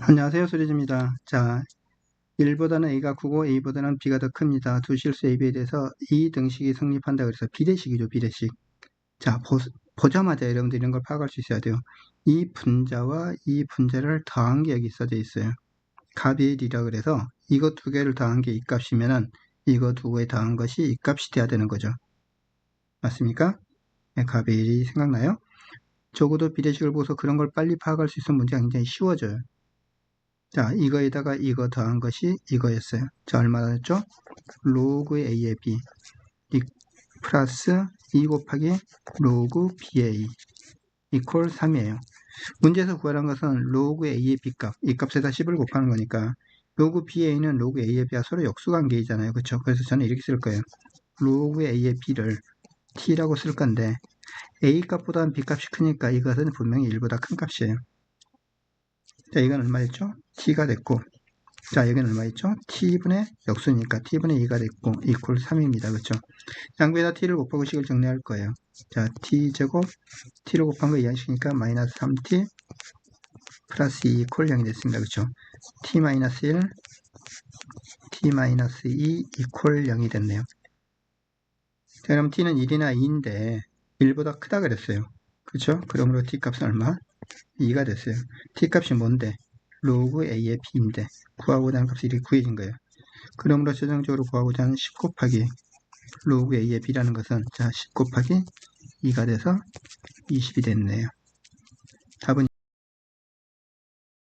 안녕하세요. 수리즈입니다. 자, 1보다는 A가 크고 A보다는 B가 더 큽니다. 두 실수 A, B에 대해서 이 등식이 성립한다 그래서 비례식이죠. 비례식. 자, 보, 자마자 여러분들 이런 걸 파악할 수 있어야 돼요. 이 분자와 이 분자를 더한 게 여기 써져 있어요. 값이 1이라 그래서 이거 두 개를 더한 게 이 값이면은 이거 두 개 더한 것이 이 값이 돼야 되는 거죠. 맞습니까? 네, 값이 1이 생각나요? 적어도 비례식을 보고서 그런 걸 빨리 파악할 수 있으면 문제가 굉장히 쉬워져요. 자, 이거에다가 이거 더한 것이 이거였어요. 자, 얼마나 됐죠? 로그 A의 B 이 플러스 2 곱하기 로그 B의 이퀄 3이에요. 문제에서 구하란 것은 로그 A의 B 값, 이 값에다 10을 곱하는 거니까 로그 BA는 로그 A의 B와 서로 역수관계이잖아요. 그렇죠? 그래서 저는 이렇게 쓸 거예요. 로그 A의 B를 T라고 쓸 건데 A 값보다는 B 값이 크니까 이것은 분명히 1보다 큰 값이에요. 자, 이건 얼마였죠? t가 됐고 자, 여기는 얼마였죠? t분의 역수니까 t분의 2가 됐고 이퀄 3입니다. 그렇죠? 양배에다 t를 곱하고 식을 정리할 거예요. 자, t제곱 t를 곱한 거 이해하시니까 마이너스 3t 플러스 2 이퀄 0이 됐습니다. 그렇죠? t 마이너스 1 t 마이너스 2 이퀄 0이 됐네요. 자, 그럼 t는 1이나 2인데 1보다 크다 그랬어요. 그렇죠? 그러므로 t 값은 얼마? 2가 됐어요. t값이 뭔데? 로그 a의 b인데 구하고자 하는 값이 이렇게 구해진 거예요. 그러므로 최종적으로 구하고자 하는 10 곱하기 로그 a의 b라는 것은 자10 곱하기 2가 돼서 20이 됐네요. 답은